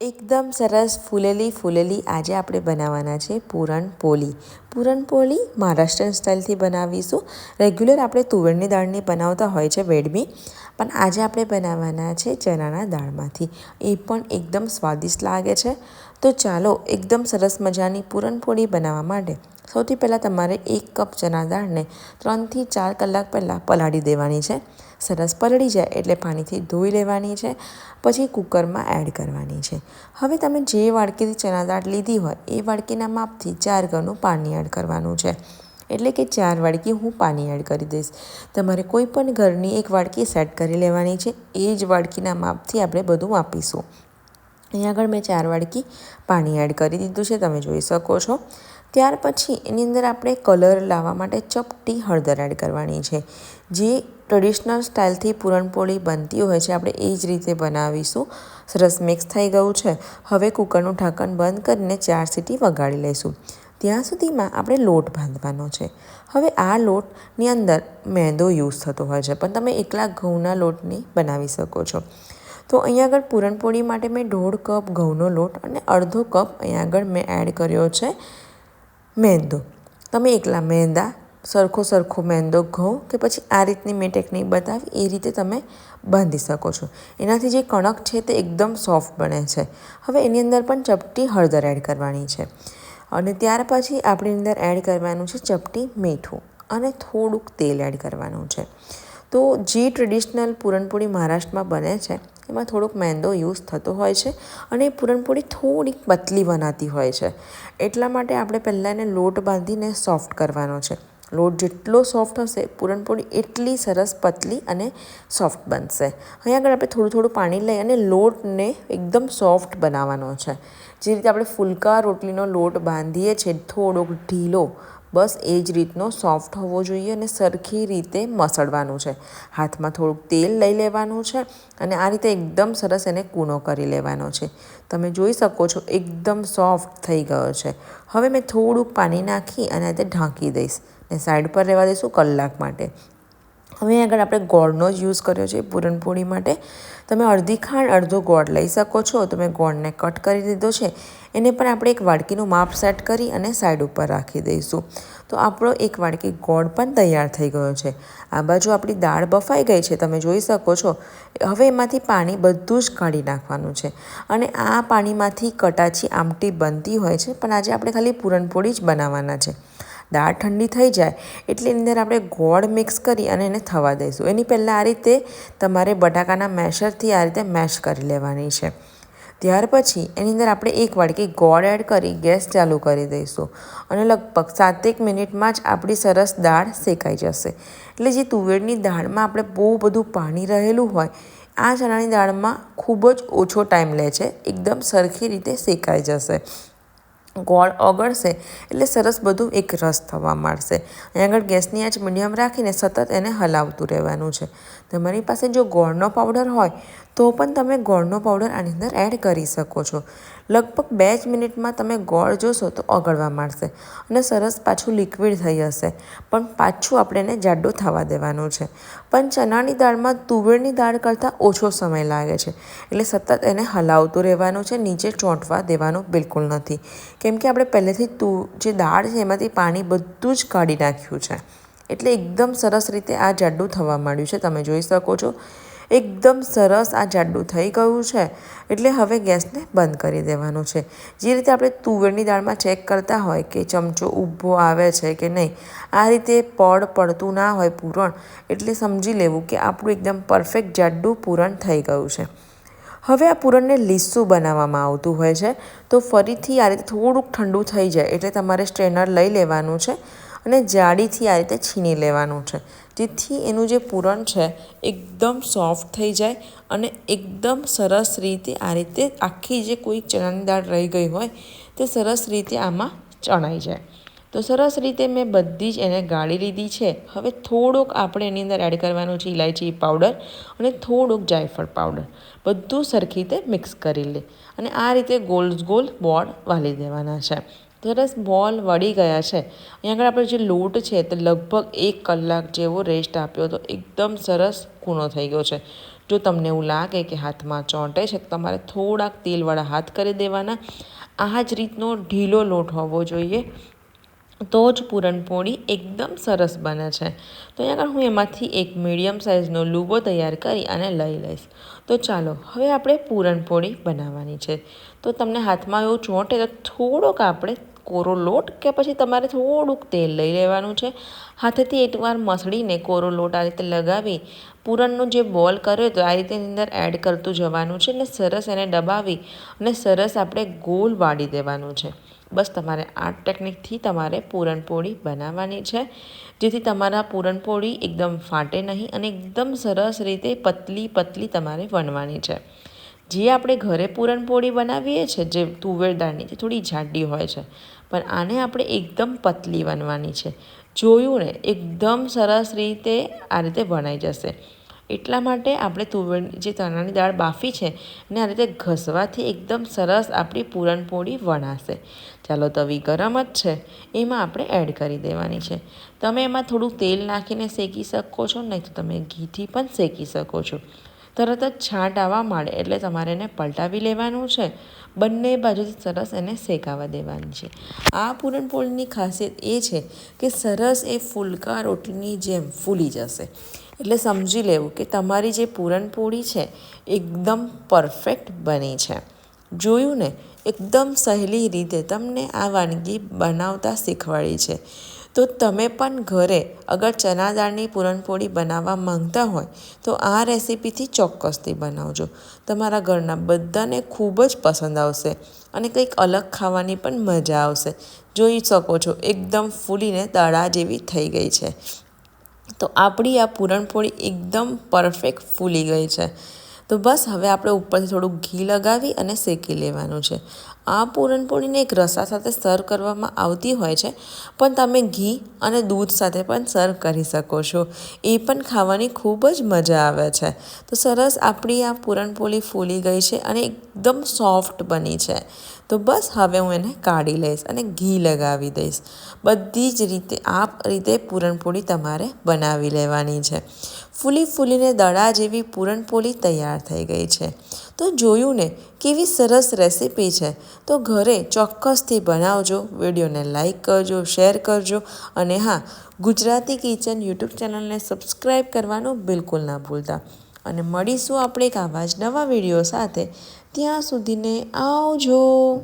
એકદમ સરસ ફૂલેલી ફૂલેલી આજે આપણે બનાવવાના છે પૂરણપોળી પૂરણપોળી મહારાષ્ટ્રીયન સ્ટાઇલથી બનાવીશું. રેગ્યુલર આપણે તુવેરની દાળની બનાવતા હોય છે વેડમી, પણ આજે આપણે બનાવવાના છે ચણાના દાળમાંથી. એ પણ એકદમ સ્વાદિષ્ટ લાગે છે. તો ચાલો એકદમ સરસ મજાની પૂરણપોળી બનાવવા માટે સૌથી પહેલાં તમારે એક કપ ચણા દાળને ત્રણથી ચાર કલાક પહેલાં પલાળી દેવાની છે. સરસ પલળી જાય એટલે પાણીથી ધોઈ લેવાની છે, પછી કુકરમાં એડ કરવાની છે. હવે તમે જે વાડકીથી ચણા દાળ લીધી હોય, એ વાડકીના માપથી ચાર ગણું પાણી એડ કરવાનું છે. એટલે કે ચાર વાડકી હું પાણી એડ કરી દઈશ. તમારે કોઈ પણ ઘરની એક વાડકી સેટ કરી લેવાની છે, એ જ વાડકીના માપથી આપણે બધું આપીશું. અહીં આગળ મેં ચાર વાડકી પાણી એડ કરી દીધું છે, તમે જોઈ શકો છો. ત્યાર પછી એની અંદર આપણે કલર લાવવા માટે ચપટી હળદર એડ કરવાની છે. જે ટ્રેડિશનલ સ્ટાઇલથી પૂરણપોળી બનતી હોય છે, આપણે એ જ રીતે બનાવીશું. સરસ મિક્સ થઈ ગયું છે. હવે કુકરનું ઢાંકણ બંધ કરીને ચાર સીટી વગાડી લઈશું. ત્યાં સુધીમાં આપણે લોટ બાંધવાનો છે. હવે આ લોટની અંદર મેંદો યુઝ થતો હોય છે, પણ તમે એકલા ઘઉંના લોટની બનાવી શકો છો. તો અહીંયા આગળ પૂરણપોળી માટે મેં દોઢ કપ ઘઉંનો લોટ અને અડધો કપ અહીંયા આગળ મેં એડ કર્યો છે. મેંદો. તમે એકલા મેંદા, સરખો સરખો મેંદો ઘઉં કે પછી આ રીતની મેં ટેકનિક બતાવી, એ રીતે તમે બાંધી શકો છો. એનાથી જે કણક છે તે એકદમ સોફ્ટ બને છે. હવે એની અંદર પણ ચપટી હળદર એડ કરવાની છે. અને ત્યાર પછી આપણી અંદર એડ કરવાનું છે ચપટી મીઠું અને થોડુંક તેલ એડ કરવાનું છે. તો જે ટ્રેડિશનલ પૂરણપોળી મહારાષ્ટ્રમાં બને છે, એમાં થોડોક મેંદો યુઝ થતો હોય છે અને એ પૂરણપોળી થોડીક પતલી બનાતી હોય છે. એટલા માટે આપણે પહેલાં એને લોટ બાંધીને સોફ્ટ કરવાનો છે. લોટ જેટલો સોફ્ટ હશે, પૂરણપોળી એટલી સરસ પતલી અને સોફ્ટ બનશે. અહીં આગળ આપણે થોડું થોડું પાણી લઈ અને લોટને એકદમ સોફ્ટ બનાવવાનો છે. જે રીતે આપણે ફુલકા રોટલીનો લોટ બાંધીએ છીએ, થોડોક ઢીલો બસ એ જ રીતનો સોફ્ટ હોવો જોઈએ અને સરખી રીતે મસળવાનું છે. હાથમાં થોડુંક તેલ લઈ લેવાનું છે અને આ રીતે એકદમ સરસ એને કૂણો કરી લેવાનો છે. તમે જોઈ શકો છો એકદમ સોફ્ટ થઈ ગયો છે. હવે મેં થોડુંક પાણી નાખી અને તે ઢાંકી દઈશ. ને સાઈડ પર રહેવા દઈશું કલાક માટે. હવે આગળ આપણે ગોળનો જ યુઝ કર્યો છે પૂરણપોળી માટે. તમે અડધી ખાંડ, અડધો ગોળ લઈ શકો છો. તો મેં ગોળને કટ કરી દીધો છે. એને પણ આપણે એક વાડકીનું માપ સેટ કરી અને સાઈડ ઉપર રાખી દઈશું. તો આપણો એક વાડકી ગોળ પણ તૈયાર થઈ ગયો છે. આ બાજુ આપણી દાળ બફાઈ ગઈ છે, તમે જોઈ શકો છો. હવે એમાંથી પાણી બધું જ કાઢી નાખવાનું છે. અને આ પાણીમાંથી કટાચી આમટી બનતી હોય છે, પણ આજે આપણે ખાલી પૂરણપોળી જ બનાવવાના છે. દાળ ઠંડી થઈ જાય એટલે અંદર આપણે ગોળ મિક્સ કરી અને એને થવા દઈશું. એની પહેલાં આ રીતે તમારે બટાકાના મેશરથી આ રીતે મેશ કરી લેવાની છે. ત્યાર પછી એની અંદર આપણે એક વાડકી ગોળ એડ કરી ગેસ ચાલુ કરી દઈશું અને લગભગ સાતેક મિનિટમાં જ આપણી સરસ દાળ શેકાઈ જશે. એટલે જે તુવેરની દાળમાં આપણે બહુ બધું પાણી રહેલું હોય, આ ચણાની દાળમાં ખૂબ જ ઓછો ટાઈમ લે છે. એકદમ સરખી રીતે શેકાઈ જશે. ગોળ ઓગળશે એટલે સરસ બધું એક રસ થવા માંડશે. અહીં આગળ ગેસની આંચ મીડિયમ રાખીને સતત એને હલાવતું રહેવાનું છે. તમારી પાસે જો ગોળનો પાવડર હોય તો પણ તમે ગોળનો પાવડર આની અંદર એડ કરી શકો છો. લગભગ બે જ મિનિટમાં તમે ગોળ જોશો તો ઓગળવા માંડશે અને સરસ પાછું લિક્વિડ થઈ જશે પણ પાછું આપણે એને જાડું થવા દેવાનું છે. પણ ચણાની દાળમાં તુવેરની દાળ કરતાં ઓછો સમય લાગે છે. એટલે સતત એને હલાવતું રહેવાનું છે, નીચે ચોંટવા દેવાનું બિલકુલ નથી. કેમ કે આપણે પહેલેથી તુ, જે દાળ છે એમાંથી પાણી બધું જ કાઢી નાખ્યું છે. એટલે એકદમ સરસ રીતે આ જાડું થવા માંડ્યું છે. તમે જોઈ શકો છો એકદમ સરસ આ જાડું થઈ ગયું છે. એટલે હવે ગેસને બંધ કરી દેવાનું છે. જે રીતે આપણે તુવેરની દાળમાં ચેક કરતા હોય કે ચમચો ઊભો આવે છે કે નહીં, આ રીતે પડ પડતું ના હોય પૂરણ, એટલે સમજી લેવું કે આપણું એકદમ પરફેક્ટ જાડું પૂરણ થઈ ગયું છે. હવે આ પૂરણને લીસું બનાવવામાં આવતું હોય છે. તો ફરીથી આ રીતે થોડુંક ઠંડુ થઈ જાય એટલે તમારે સ્ટ્રેનર લઈ લેવાનું છે. અને જાડીથી આ રીતે છીની લેવાનું છે. જેથી એનું જે પૂરણ છે, એકદમ સોફ્ટ થઈ જાય અને એકદમ સરસ રીતે આ રીતે આખી જે કોઈ ચણાની દાળ રહી ગઈ હોય, તે સરસ રીતે આમાં ચણાઈ જાય. તો સરસ રીતે મેં બધી જ એને ગાળી લીધી છે. હવે થોડોક આપણે એની અંદર એડ કરવાનું છે ઇલાયચી પાવડર અને થોડુંક જાયફળ પાવડર બધું સરખી રીતે મિક્સ કરી લે. અને આ રીતે ગોલ ગોલ બોર્ડ વાલી દેવાના છે. સરસ બોલ વળી ગયા છે. અહીંયા આગળ આપણે જે લોટ છે તે લગભગ એક કલાક જેવો રેસ્ટ આપ્યો હતો. એકદમ સરસ કૂણો થઈ ગયો છે. જો તમને એવું લાગે કે હાથમાં ચોંટે છે, તો તમારે થોડાક તેલવાળા હાથ કરી દેવાના. આ જ રીતનો ઢીલો લોટ હોવો જોઈએ. તો જ પૂરણપોળી એકદમ સરસ બને છે. તો અહીંયા આગળ હું એમાંથી એક મીડિયમ સાઇઝનો લૂબો તૈયાર કરી અને લઈ લઈશ. તો ચાલો, હવે આપણે પૂરણપોળી બનાવવાની છે. તો તમને હાથમાં એવું ચોંટે તો થોડોક આપણે કોરો લોટ કે પછી તમારે થોડુંક તેલ લઈ લેવાનું છે. હાથેથી એકવાર મસળીને કોરો લોટ આ રીતે લગાવી, પૂરણનો જે બોલ કર્યો તો આ રીતે અંદર એડ કરતું જવાનું છે અને સરસ એને દબાવી અને સરસ આપણે ગોલ વાળી દેવાનું છે. બસ તમારે આ ટેકનિકથી તમારે પૂરણપોળી બનાવવાની છે. જેથી તમારા પૂરણપોળી એકદમ ફાટે નહીં અને એકદમ સરસ રીતે પતલી પતલી તમારે વણવાની છે. જે આપણે ઘરે પૂરણપોળી બનાવીએ છીએ જે તુવેર દાળની, તે થોડી જાડી હોય છે. પણ આને આપણે એકદમ પતલી બનવાની છે. જોયું ને, એકદમ સરસ રીતે આ રીતે વણાઈ જશે. એટલા માટે આપણે તુવેર, જે ચણાની દાળ બાફી છે ને આ રીતે ઘસવાથી એકદમ સરસ આપણી પૂરણપોળી વણાશે. ચાલો, તવી ગરમ જ છે. એમાં આપણે એડ કરી દેવાની છે. તમે એમાં થોડું તેલ નાખીને શેકી શકો છો, નહીં તો તમે ઘીથી પણ શેકી શકો છો. તરત જ છાંટ આવવા માંડે એટલે તમારે એને પલટાવી લેવાનું છે. બંને બાજુથી સરસ એને શેકાવા દેવાની છે. આ પૂરણપોળીની ખાસિયત એ છે કે સરસ એ ફૂલકા રોટલીની જેમ ફૂલી જશે. એટલે સમજી લેવું કે તમારી જે પૂરણપોળી છે એકદમ પરફેક્ટ બની છે. જોયું ને? એકદમ સહેલી રીતે તમને આ વાનગી બનાવતા શીખવાડી છે. તો તમે પણ ઘરે અગર ચણા દાળની પૂરણપોળી બનાવવા માંગતા હોય, તો આ રેસીપીથી ચોક્કસથી બનાવજો. તમારા ઘરના બધાને ખૂબ જ પસંદ આવશે અને કંઈક અલગ ખાવાની પણ મજા આવશે. જોઈ શકો છો, એકદમ ફૂલીને દડા જેવી થઈ ગઈ છે. તો આપણી આ પૂરણપોળી એકદમ પરફેક્ટ ફૂલી ગઈ છે. તો બસ, હવે આપણે ઉપરથી થોડું ઘી લગાવી અને શેકી લેવાનું છે. આ પૂરણપોળીને એક રસા સાથે સર્વ કરવામાં આવતી હોય છે, પણ તમે ઘી અને દૂધ સાથે પણ સર્વ કરી શકો છો. એ પણ ખાવાની ખૂબ જ મજા આવે છે. તો સરસ આપણી આ પૂરણપોળી ફૂલી ગઈ છે અને એકદમ સોફ્ટ બની છે. તો બસ હવે હું એને કાઢી લઈશ અને ઘી લગાવી દઈશ. બધી જ રીતે આ રીતે પૂરણપોળી તમારે બનાવી લેવાની છે. ફૂલી ફૂલીને દડા જેવી પૂરણપોળી તૈયાર થઈ ગઈ છે. તો જોયું ને કેવી સરસ રેસીપી છે. તો ઘરે ચોક્કસથી બનાવજો, વિડીયોને લાઇક કરજો, શેર કરજો અને હા, ગુજરાતી કિચન યુટ્યુબ ચેનલને સબસ્ક્રાઈબ કરવાનું બિલકુલ ના ભૂલતા. અને મળીશું આપણે એક આવા જ નવા વીડિયો સાથે. ત્યાં સુધીને આવજો.